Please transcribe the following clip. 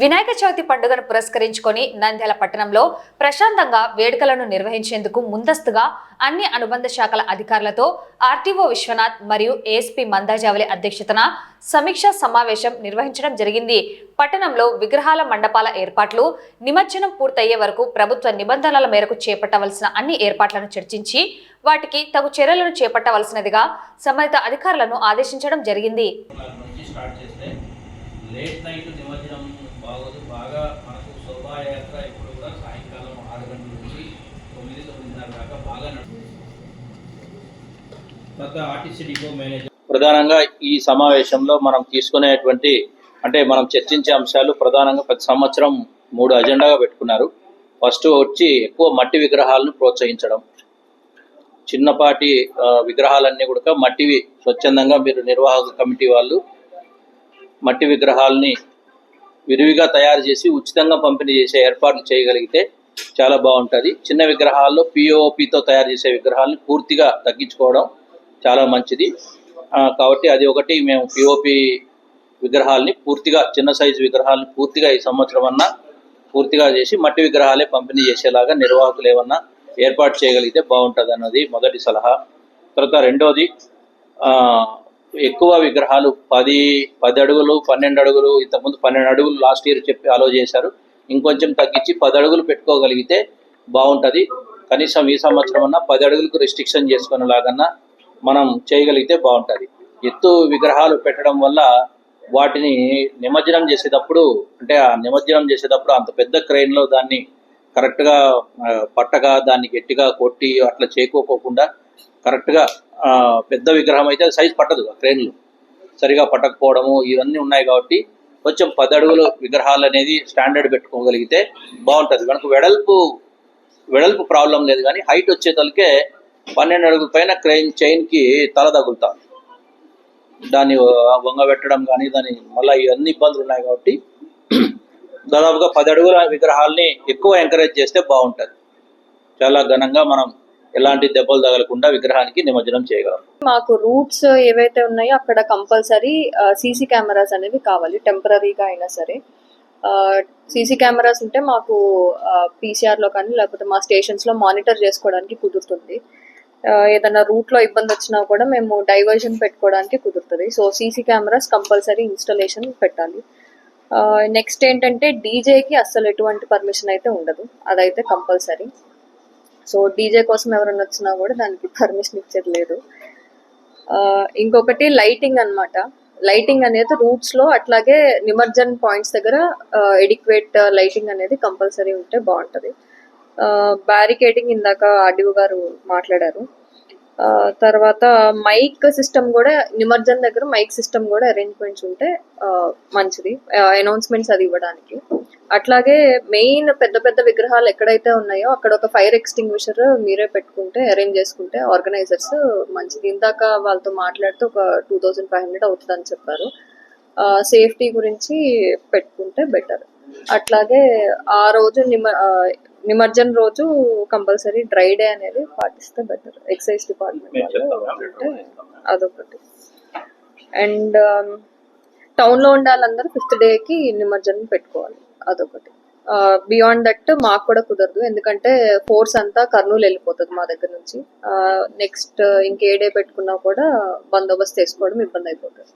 వినాయక చవితి పండుగను పురస్కరించుకొని నంద్యాల పట్టణంలో ప్రశాంతంగా వేడుకలను నిర్వహించేందుకు ముందస్తుగా అన్ని అనుబంధ శాఖల అధికారులతో ఆర్టీఓ విశ్వనాథ్ మరియు ఏఎస్పీ మందాజావలి అధ్యక్షతన సమీక్షా సమావేశం నిర్వహించడం జరిగింది. పట్టణంలో విగ్రహాల మండపాల ఏర్పాట్లు నిమజ్జనం పూర్తయ్యే వరకు ప్రభుత్వ నిబంధనల మేరకు చేపట్టవలసిన అన్ని ఏర్పాట్లను చర్చించి వాటికి తగు చర్యలను చేపట్టవలసినదిగా సంబంధిత అధికారులను ఆదేశించడం జరిగింది. స్టార్ట్ చేస్తే లేట్ నైట్ నిమజ్జనం బాగోదు. బాగా మనకు శోభాయాత్ర ఇప్పుడు కూడా సాయంకాలం ఆరు గంటల నుంచి తొమ్మిది తొమ్మిదిన్నర దాకా బాగా నడుస్తుంది ఆర్టీసీ డిపో మేనేజర్ ప్రధానంగా ఈ సమావేశంలో మనం తీసుకునేటువంటి అంటే మనం చర్చించే అంశాలు ప్రధానంగా ప్రతి సంవత్సరం మూడు అజెండాగా పెట్టుకున్నారు. ఫస్ట్ వచ్చి ఎక్కువ మట్టి విగ్రహాలను ప్రోత్సహించడం. చిన్నపాటి విగ్రహాలన్నీ కూడా మట్టివి స్వచ్ఛందంగా మీరు నిర్వాహక కమిటీ వాళ్ళు మట్టి విగ్రహాలని విరివిగా తయారు చేసి ఉచితంగా పంపిణీ చేసే ఏర్పాట్లు చేయగలిగితే చాలా బాగుంటుంది. చిన్న విగ్రహాల్లో పిఓపితో తయారు చేసే విగ్రహాలను పూర్తిగా తగ్గించుకోవడం చాలా మంచిది. కాబట్టి అది ఒకటి మేము పిఓపి విగ్రహాలని పూర్తిగా చిన్న సైజు విగ్రహాలను పూర్తిగా ఈ సంవత్సరం అన్నా పూర్తిగా చేసి మట్టి విగ్రహాలే పంపిణీ చేసేలాగా నిర్వాహకులు ఏమన్నా ఏర్పాటు చేయగలిగితే బాగుంటుంది అన్నది మొదటి సలహా. తర్వాత రెండోది ఎక్కువ విగ్రహాలు పది పది అడుగులు పన్నెండు అడుగులు ఇంతకుముందు పన్నెండు అడుగులు లాస్ట్ ఇయర్ చెప్పి అలో చేశారు. ఇంకొంచెం తగ్గించి పది అడుగులు పెట్టుకోగలిగితే బాగుంటుంది. కనీసం ఈ సంవత్సరం అన్నా పది అడుగులకు రిస్ట్రిక్షన్ చేసుకునేలాగన్నా మనం చేయగలిగితే బాగుంటుంది. ఎత్తు విగ్రహాలు పెట్టడం వల్ల వాటిని నిమజ్జనం చేసేటప్పుడు అంటే ఆ నిమజ్జనం చేసేటప్పుడు అంత పెద్ద క్రెయిన్లో దాన్ని కరెక్ట్గా పట్టగా దాన్ని గట్టిగా కొట్టి అట్లా చేయకోకుండా కరెక్ట్గా పెద్ద విగ్రహం అయితే సైజ్ పట్టదు ఆ సరిగా పట్టకపోవడము ఇవన్నీ ఉన్నాయి కాబట్టి కొంచెం పది అడుగులు విగ్రహాలు అనేది స్టాండర్డ్ పెట్టుకోగలిగితే బాగుంటుంది. మనకు వెడల్పు వెడల్పు ప్రాబ్లం లేదు కానీ హైట్ వచ్చేతలకే పన్నెండు అడుగుల పైన క్రెయిన్ చైన్కి తల తగులుతాను దాన్ని వంగ పెట్టడం కానీ దాని మళ్ళీ ఇవన్నీ ఇబ్బందులు ఉన్నాయి కాబట్టి దాదాపుగా పది అడుగుల విగ్రహాల్ని ఎక్కువ ఎంకరేజ్ చేస్తే బాగుంటుంది. చాలా ఘనంగా మనం ఎలాంటి దెబ్బలు తగలకుండా విగ్రహానికి నిమజ్జనం చేయగలం. మాకు రూట్స్ ఏవైతే ఉన్నాయో అక్కడ కంపల్సరీ సీసీ కెమెరాస్ అనేవి కావాలి టెంపరీగా అయినా సరే. సీసీ కెమెరాస్ ఉంటే మాకు పీసీఆర్లో కానీ లేకపోతే మా స్టేషన్స్లో మానిటర్ చేసుకోవడానికి కుదురుతుంది. ఏదైనా రూట్లో ఇబ్బంది వచ్చినా కూడా మేము డైవర్షన్ పెట్టుకోవడానికి కుదురుతుంది. So CC cameras compulsory installation పెట్టాలి. నెక్స్ట్ ఏంటంటే డీజేకి అస్సలు ఎటువంటి పర్మిషన్ అయితే ఉండదు. అదైతే కంపల్సరీ. సో డీజే కోసం ఎవరైనా వచ్చినా కూడా దానికి పర్మిషన్ ఇచ్చేది లేదు ఇంకొకటి లైటింగ్ అన్నమాట. లైటింగ్ అనేది రూట్స్లో అట్లాగే నిమజ్జన్ పాయింట్స్ దగ్గర ఎడిక్వేట్ లైటింగ్ అనేది కంపల్సరీ ఉంటే బాగుంటుంది. బ్యారికేడింగ్ ఇందాక ఆర్డీఓ గారు మాట్లాడారు. తర్వాత మైక్ సిస్టమ్ కూడా నిమజ్జన్ దగ్గర మైక్ సిస్టమ్ కూడా అరేంజ్మెంట్స్ ఉంటే మంచిది. అనౌన్స్మెంట్స్ అది ఇవ్వడానికి. అట్లాగే మెయిన్ పెద్ద పెద్ద విగ్రహాలు ఎక్కడైతే ఉన్నాయో అక్కడ ఒక ఫైర్ ఎక్స్టింగ్విషర్ మీరే పెట్టుకుంటే అరేంజ్ చేసుకుంటే ఆర్గనైజర్స్ మంచిది. ఇందాక వాళ్ళతో మాట్లాడితే ఒక టూ థౌజండ్ ఫైవ్ హండ్రెడ్ అవుతుంది అని చెప్పారు సేఫ్టీ గురించి పెట్టుకుంటే బెటర్ అట్లాగే ఆ రోజు నిమ నిమజ్జన్ రోజు కంపల్సరీ డ్రై డే అనేది పాటిస్తే బెటర్ ఎక్సైజ్ డిపార్ట్మెంట్ వాళ్ళు ఉంటే అదొకటి. అండ్ టౌన్లో ఉండే వాళ్ళందరూ ఫిఫ్త్ డేకి నిమజ్జనం పెట్టుకోవాలి. అదొకటి. బియాండ్ దట్ మాకు కూడా కుదరదు. ఎందుకంటే ఫోర్స్ అంతా కర్నూలు వెళ్ళిపోతుంది మా దగ్గర నుంచి. నెక్స్ట్ ఇంకే డే పెట్టుకున్నా కూడా బందోబస్తు చేసుకోవడం ఇబ్బంది అయిపోతుంది.